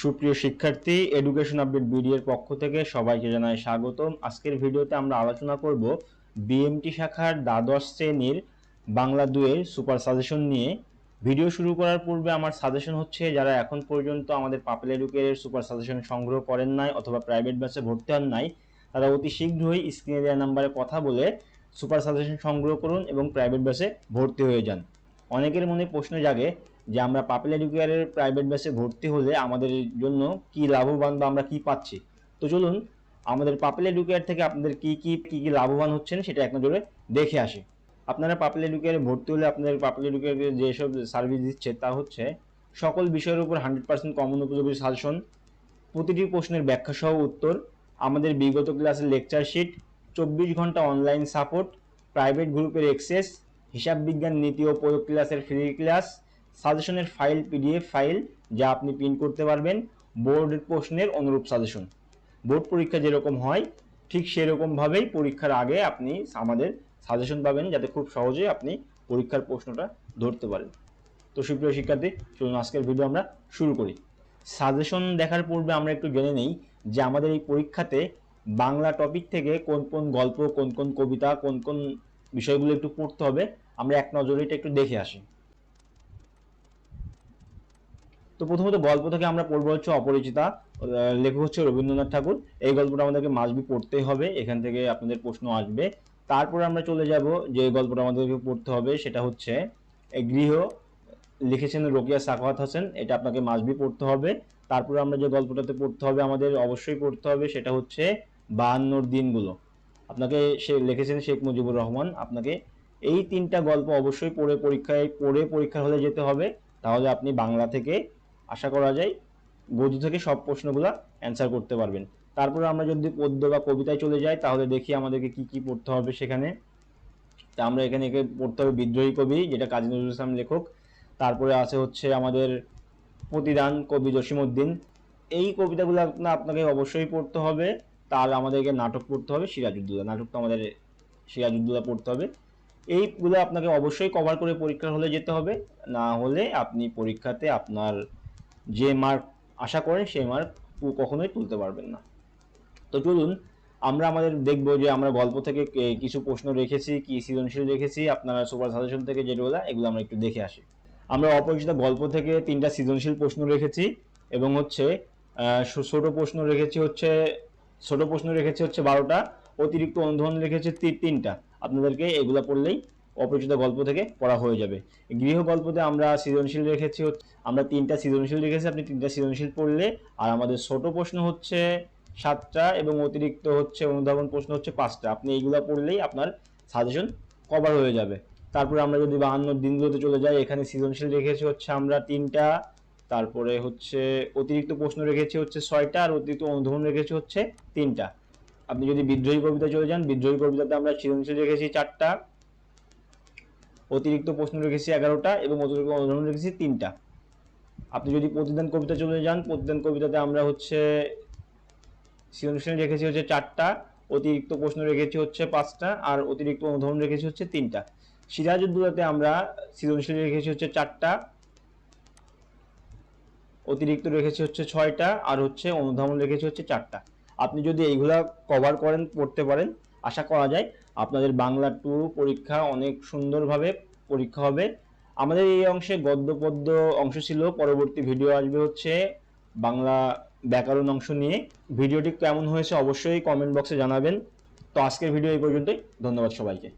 সুপ্রিয় শিক্ষার্থী education update বিডিএর পক্ষ থেকে সবাইকে জানাই স্বাগতম। আজকের ভিডিওতে আমরা আলোচনা করব বিএমটি শাখার দ্বাদশ শ্রেণির বাংলা দুয়ের সুপার সাজেশন নিয়ে। ভিডিও শুরু করার পূর্বে আমার সাজেশন হচ্ছে, যারা এখন পর্যন্ত আমাদের পাপেল এডুকের সুপার সাজেশন সংগ্রহ করেন নাই অথবা প্রাইভেট ব্যাচে ভর্তি হন নাই, তারা অতি শীঘ্রই স্ক্রিনে দেওয়া নাম্বারে কথা বলে সুপার সাজেশন সংগ্রহ করুন এবং প্রাইভেট ব্যাচে ভর্তি হয়ে যান। অনেকের মনে প্রশ্ন জাগে যে আমরা পাপেল এডুকেয়ারের প্রাইভেট ব্যাচে ভর্তি হলে আমাদের জন্য কি লাভবান বা আমরা কি পাচ্ছি? তো চলুন, আমাদের পাপেল এডুকেয়ার থেকে আপনাদের কি কি কি কি লাভবান হচ্ছেন সেটা এক নজরে দেখে আসি। আপনারা পাপেল এডুকেয়ারে ভর্তি হলে আপনাদের পাপেল এডুকেয়ারে যেসব সার্ভিস দিচ্ছে তা হচ্ছে সকল বিষয়ের উপর হান্ড্রেড পার্সেন্ট কমন উপযোগী সাজেশন প্রতিটি প্রশ্নের ব্যাখ্যা সহ উত্তর, আমাদের বিগত ক্লাসের লেকচার শিট চব্বিশ ঘণ্টা অনলাইন সাপোর্ট প্রাইভেট গ্রুপের এক্সেস হিসাব বিজ্ঞান নীতি ও প্রয়োগ ক্লাসের ফ্রি ক্লাস সাজেশনের ফাইল পিডিএফ ফাইল যা আপনি প্রিন্ট করতে পারবেন। বোর্ডের প্রশ্নের অনুরূপ সাজেশন। বোর্ড পরীক্ষা যেরকম হয়, ঠিক সেরকমভাবেই পরীক্ষার আগে আপনি আমাদের সাজেশন পাবেন, যাতে খুব সহজে আপনি পরীক্ষার প্রশ্নটা ধরতে পারেন। তো সুপ্রিয় শিক্ষার্থী, চলুন আজকের ভিডিও আমরা শুরু করি। সাজেশন দেখার পূর্বে আমরা একটু জেনে নেই যে আমাদের এই পরীক্ষাতে বাংলা টপিক থেকে কোন কোন গল্প, কোন কোন কবিতা, কোন কোন বিষয়গুলো একটু পড়তে হবে। আমরা এক নজরে এটা একটু দেখে আসি। তো প্রথমত গল্প থেকে আমরা পড়ব হচ্ছে অপরিচিতা লেখক হচ্ছে রবীন্দ্রনাথ ঠাকুর। এই গল্পটা আমাদেরকে মাসবি পড়তেই হবে, এখান থেকে আপনাদের প্রশ্ন আসবে। তারপর আমরা চলে যাব, যে গল্পটা আমাদেরকে পড়তে হবে, সেটা হচ্ছে গৃহ, লিখেছেন রোকিয়া সাখাওয়াত হোসেন, এটা আপনাকে মাসবি পড়তে হবে। তারপরে আমরা যে গল্পটাতে পড়তে হবে, আমাদের অবশ্যই পড়তে হবে, সেটা হচ্ছে বাহান্নর দিনগুলো। আপনাকে সে লিখেছেন শেখ মুজিবুর রহমান, আপনাকে এই তিনটা গল্প অবশ্যই পড়ে পরীক্ষায়, পড়ে পরীক্ষা হলে যেতে হবে। তাহলে আপনি বাংলা থেকে আশা করা যায় গদ্য থেকে সব প্রশ্নগুলো অ্যান্সার করতে পারবেন। তারপরে আমরা যদি পদ্য বা কবিতায় চলে যাই, তাহলে দেখি আমাদেরকে কি কি পড়তে হবে সেখানে। তা আমরা এখানে একে পড়তে হবে বিদ্রোহী কবি, যেটা কাজী নজরুল ইসলাম লেখক। তারপরে আছে হচ্ছে আমাদের প্রতিদান কবি জসিমউদ্দিন এই কবিতাগুলো আপনা- আপনাকে অবশ্যই পড়তে হবে। তার আমাদেরকে নাটক পড়তে হবে, সিরাজউদ্দৌলা। নাটক তো আমাদের সিরাজউদ্দৌলা পড়তে হবে। এইগুলো আপনাকে অবশ্যই কভার করে পরীক্ষার হলে যেতে হবে। না হলে আপনি পরীক্ষাতে আপনার যে মার্ক আশা করেন সেই মার্ক কখনোই তুলতে পারবেন না। তো চলুন, আমরা আমাদের দেখব যে আমরা গল্প থেকে কিছু প্রশ্ন রেখেছি, কি সৃজনশীল রেখেছি, আপনারা সুপার সাজেশন থেকে যেগুলো এগুলো আমরা একটু দেখে আসি। আমরা অপরিচিত গল্প থেকে তিনটা সৃজনশীল প্রশ্ন রেখেছি এবং হচ্ছে ছোট প্রশ্ন রেখেছি হচ্ছে, ছোট প্রশ্ন রেখেছি হচ্ছে বারোটা, অতিরিক্ত অনুধাবন রেখেছি তিনটা। আপনাদেরকে এগুলো পড়লেই অপরিচিত গল্প থেকে পড়া হয়ে যাবে। গৃহ গল্পতে আমরা সৃজনশীল রেখেছি আমরা তিনটা সৃজনশীল রেখেছি, আপনি তিনটা সৃজনশীল পড়লে আর আমাদের ছোট প্রশ্ন হচ্ছে সাতটা এবং অতিরিক্ত হচ্ছে অনুধাবন প্রশ্ন হচ্ছে পাঁচটা। আপনি এইগুলো পড়লেই আপনার সাজেশন কভার হয়ে যাবে। তারপরে আমরা যদি বাহান্ন দিনগুলোতে চলে যাই, এখানে সৃজনশীল রেখেছি হচ্ছে আমরা তিনটা। তারপরে হচ্ছে অতিরিক্ত প্রশ্ন রেখেছি হচ্ছে ছয়টা, আর অতিরিক্ত অনুধাবন রেখেছি হচ্ছে তিনটা। আপনি যদি বিদ্রোহী কবিতা চলে যান, বিদ্রোহী কবিতাতে আমরা সৃজনশীল রেখেছি চারটা। অতিরিক্ত প্রশ্ন রেখেছি এগারোটা এবং অতিরিক্ত অনুধাবন রেখেছি তিনটা। আপনি যদি প্রতিদান কবিতা চলে যান, প্রতিদান কবিতাতে আমরা হচ্ছে সৃজনশীল রেখেছি হচ্ছে চারটা, অতিরিক্ত প্রশ্ন রেখেছি হচ্ছে পাঁচটা, আর অতিরিক্ত অনুধাবন রেখেছি হচ্ছে তিনটা। সিরাজউদ্দৌলাতে আমরা সৃজনশীল রেখেছি হচ্ছে চারটা, অতিরিক্ত রেখেছি হচ্ছে ছয়টা, আর হচ্ছে অনুধাবন রেখেছি হচ্ছে চারটা। আপনি যদি এইগুলা কভার করেন, পড়তে পারেন আশা করা যায় আপনাদের বাংলা টু পরীক্ষা অনেক সুন্দরভাবে পরীক্ষা হবে। আমাদের এই অংশে গদ্য পদ্য অংশ ছিল, পরবর্তী ভিডিও আসবে হচ্ছে বাংলা ব্যাকরণ অংশ নিয়ে। ভিডিওটি কেমন হয়েছে অবশ্যই কমেন্ট বক্সে জানাবেন। তো আজকের ভিডিও এই পর্যন্তই, ধন্যবাদ সবাইকে।